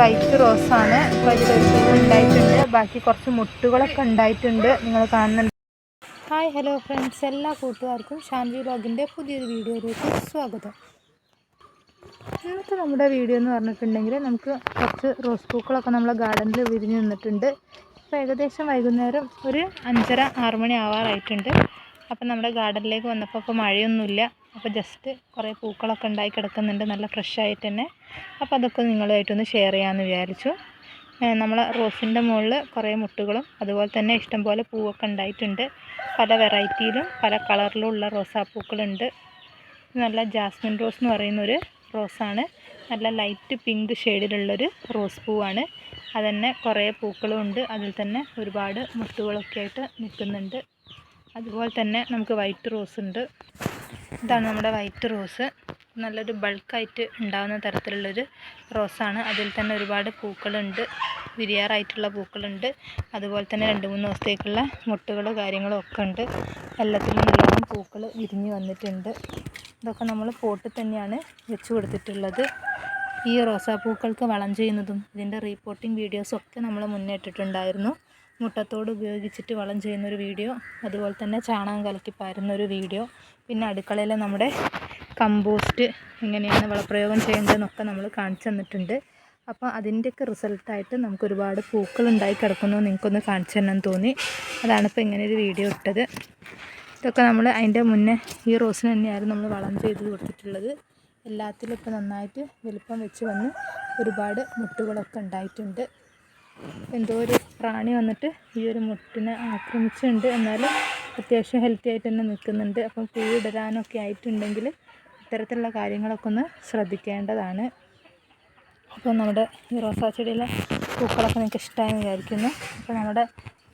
White റോസാണ്. അപ്പോൾ ഇതിലൊരു പൂവ് ഉണ്ടായിട്ടുണ്ട്. ബാക്കി കുറച്ച് മുട്ടുകളൊക്കെ ഉണ്ടായിട്ടുണ്ട്. നിങ്ങൾ കാണുന്നുണ്ട്. Hi hello friends. എല്ലാ കൂട്ടുകാർക്കും ഷാൻവി ബ്ലോഗിന്റെ പുതിയൊരു വീഡിയോയിലേക്ക് സ്വാഗതം. ഇന്നത്തെ നമ്മുടെ വീഡിയോ എന്ന് പറഞ്ഞിട്ടുണ്ടെങ്കിൽ നമുക്ക് കുറച്ച് റോസ് പൂക്കളൊക്കെ നമ്മളെ ഗാർഡനിൽ വിരിഞ്ഞു നിന്നിട്ടുണ്ട്. ഇപ്പോൾ ഏകദേശം വൈകുന്നേരം ഒരു അഞ്ചര ആറ് മണി ആവാറായിട്ടുണ്ട്. അപ്പം നമ്മുടെ ഗാർഡനിലേക്ക് വന്നപ്പോൾ ഇപ്പോൾ മഴയൊന്നുമില്ല. അപ്പോൾ ജസ്റ്റ് കുറേ പൂക്കളൊക്കെ ഉണ്ടായി കിടക്കുന്നുണ്ട്. നല്ല ഫ്രഷായിട്ട് തന്നെ. അപ്പോൾ അതൊക്കെ നിങ്ങളുമായിട്ടൊന്ന് ഷെയർ ചെയ്യാമെന്ന് വിചാരിച്ചു. നമ്മളെ റോസിന്റെ മുകളിൽ കുറേ മുട്ടുകളും അതുപോലെ തന്നെ ഇഷ്ടംപോലെ പൂവൊക്കെ ഉണ്ടായിട്ടുണ്ട്. പല വെറൈറ്റിയിലും പല കളറിലും ഉള്ള റോസാപ്പൂക്കളുണ്ട്. നല്ല ജാസ്മിൻ റോസ് എന്ന് പറയുന്നൊരു റോസാണ്. നല്ല ലൈറ്റ് പിങ്ക് ഷെയ്ഡിലുള്ളൊരു റോസ് പൂവാണ്. അതന്നെ കുറേ പൂക്കളും ഉണ്ട്. അതിൽ തന്നെ ഒരുപാട് മുട്ടുകളൊക്കെ ആയിട്ട് നിൽക്കുന്നുണ്ട്. അതുപോലെ തന്നെ നമുക്ക് വൈറ്റ് റോസ് ഉണ്ട്. ഇതാണ് നമ്മുടെ വൈറ്റ് റോസ് നല്ലൊരു ബൾക്കായിട്ട് ഉണ്ടാകുന്ന തരത്തിലുള്ളൊരു റോസാണ് അതിൽ തന്നെ ഒരുപാട് പൂക്കളുണ്ട്. വിരിയാറായിട്ടുള്ള പൂക്കളുണ്ട്. അതുപോലെ തന്നെ രണ്ട് മൂന്ന് ദിവസത്തേക്കുള്ള മുട്ടുകളോ കാര്യങ്ങളും ഒക്കെ ഉണ്ട്. എല്ലാത്തിലും നല്ലോണം പൂക്കൾ വിരിഞ്ഞ് വന്നിട്ടുണ്ട്. ഇതൊക്കെ നമ്മൾ പോട്ടിൽ തന്നെയാണ് വെച്ചു കൊടുത്തിട്ടുള്ളത്. ഈ റോസാപ്പൂക്കൾക്ക് വളം ചെയ്യുന്നതും ഇതിന്റെ റീപ്പോർട്ടിംഗ് വീഡിയോസും ഒക്കെ നമ്മൾ മുന്നേറ്റിട്ടുണ്ടായിരുന്നു മുട്ടത്തോട് ഉപയോഗിച്ചിട്ട് വളം ചെയ്യുന്നൊരു വീഡിയോ അതുപോലെ തന്നെ ചാണകം കലക്കി പാരുന്നൊരു വീഡിയോ പിന്നെ അടുക്കളയിലെ നമ്മുടെ കമ്പോസ്റ്റ് എങ്ങനെയാണ് വളപ്രയോഗം ചെയ്യേണ്ടതെന്നൊക്കെ നമ്മൾ കാണിച്ചു തന്നിട്ടുണ്ട്. അപ്പോൾ അതിന്റെയൊക്കെ റിസൾട്ടായിട്ട് നമുക്ക് ഒരുപാട് പൂക്കൾ ഉണ്ടായി കിടക്കുന്നു നിങ്ങൾക്കൊന്ന് കാണിച്ചു തരണം തോന്നി. അതാണ് ഇപ്പോൾ ഇങ്ങനെ ഒരു വീഡിയോ ഇട്ടത്. ഇതൊക്കെ നമ്മൾ അതിന്റെ മുന്നേ ഈ റോസിന് തന്നെയായിരുന്നു നമ്മൾ വളം ചെയ്ത് കൊടുത്തിട്ടുള്ളത്. എല്ലാത്തിലും ഇപ്പോൾ നന്നായിട്ട് വലുപ്പം വെച്ച് വന്ന് ഒരുപാട് മുട്ടുകളൊക്കെ ഉണ്ടായിട്ടുണ്ട്. എന്തോ ഒരു പ്രാണി വന്നിട്ട് ഈ ഒരു മുട്ടിനെ ആക്രമിച്ചിട്ടുണ്ട്. എന്നാലും അത്യാവശ്യം ഹെൽത്തി ആയിട്ട് തന്നെ നിൽക്കുന്നുണ്ട്. അപ്പം പൂവിടരാനൊക്കെ ആയിട്ടുണ്ടെങ്കിൽ ഇത്തരത്തിലുള്ള കാര്യങ്ങളൊക്കെ ഒന്ന് ശ്രദ്ധിക്കേണ്ടതാണ്. അപ്പോൾ നമ്മുടെ ഈ റോസാ ചെടിയിലെ പൂക്കളൊക്കെ നിങ്ങൾക്ക് ഇഷ്ടമായെന്ന് വിചാരിക്കുന്നു. അപ്പോൾ നമ്മുടെ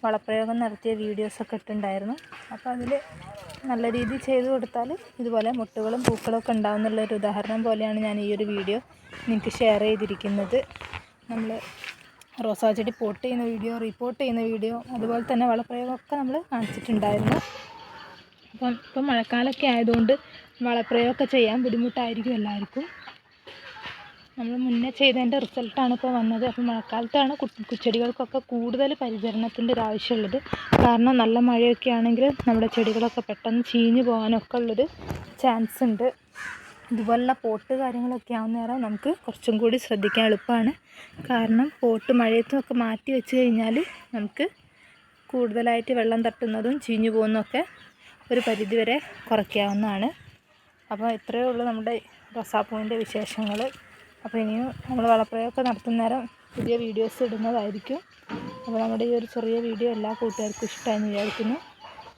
വളപ്രയോഗം നടത്തിയ വീഡിയോസൊക്കെ ഇട്ടുണ്ടായിരുന്നു. അപ്പോൾ അതിൽ നല്ല രീതിയിൽ ചെയ്തു കൊടുത്താൽ ഇതുപോലെ മുട്ടുകളും പൂക്കളൊക്കെ ഒരു ഉദാഹരണം പോലെയാണ് ഞാൻ ഈ ഒരു വീഡിയോ നിങ്ങൾക്ക് ഷെയർ ചെയ്തിരിക്കുന്നത്. നമ്മൾ റോസാ ചെടി പോട്ട് ചെയ്യുന്ന വീഡിയോ റിപ്പോർട്ട് ചെയ്യുന്ന വീഡിയോ അതുപോലെ തന്നെ വളപ്രയോഗമൊക്കെ നമ്മൾ കാണിച്ചിട്ടുണ്ടായിരുന്നു. അപ്പം ഇപ്പം മഴക്കാലമൊക്കെ ആയതുകൊണ്ട് വളപ്രയോഗമൊക്കെ ചെയ്യാൻ ബുദ്ധിമുട്ടായിരിക്കും എല്ലാവർക്കും. നമ്മൾ മുന്നേ ചെയ്തതിന്റെ റിസൾട്ടാണ് ഇപ്പോൾ വന്നത്. അപ്പോൾ മഴക്കാലത്താണ് ചെടികൾക്കൊക്കെ കൂടുതൽ പരിചരണത്തിന്റെ ഒരു ആവശ്യമുള്ളത്. കാരണം നല്ല മഴയൊക്കെ ആണെങ്കിൽ നമ്മുടെ ചെടികളൊക്കെ പെട്ടെന്ന് ചീഞ്ഞു പോകാനൊക്കെ ഉള്ളൊരു ചാൻസ് ഉണ്ട് ഇതുപോലുള്ള പോട്ട് കാര്യങ്ങളൊക്കെ ആവുന്ന നേരം നമുക്ക് കുറച്ചും കൂടി ശ്രദ്ധിക്കാൻ എളുപ്പമാണ്. കാരണം പോട്ട് മഴയത്തുമൊക്കെ മാറ്റി വെച്ച് കഴിഞ്ഞാൽ നമുക്ക് കൂടുതലായിട്ട് വെള്ളം തട്ടുന്നതും ചീഞ്ഞു പോകുന്നതൊക്കെ ഒരു പരിധിവരെ കുറയ്ക്കാവുന്നതാണ്. അപ്പോൾ ഇത്രയേ ഉള്ളൂ നമ്മുടെ റസാപ്പൂവിന്റെ വിശേഷങ്ങൾ അപ്പോൾ ഇനിയും നമ്മൾ വളപ്രയോഗമൊക്കെ നടത്തുന്ന നേരം പുതിയ വീഡിയോസ് ഇടുന്നതായിരിക്കും. അപ്പോൾ നമ്മുടെ ഈ ഒരു ചെറിയ വീഡിയോ എല്ലാ കൂട്ടുകാർക്കും ഇഷ്ടമായി വിചാരിക്കുന്നു.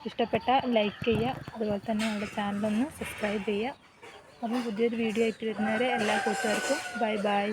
ഇഷ്ടപ്പെട്ട ലൈക്ക് ചെയ്യുക. അതുപോലെ തന്നെ നമ്മുടെ ചാനലൊന്ന് സബ്സ്ക്രൈബ് ചെയ്യുക. അപ്പം പുതിയൊരു വീഡിയോ ആയിട്ട് വരുന്നവരെ എല്ലാ കൂട്ടുകാർക്കും ബൈ ബൈ.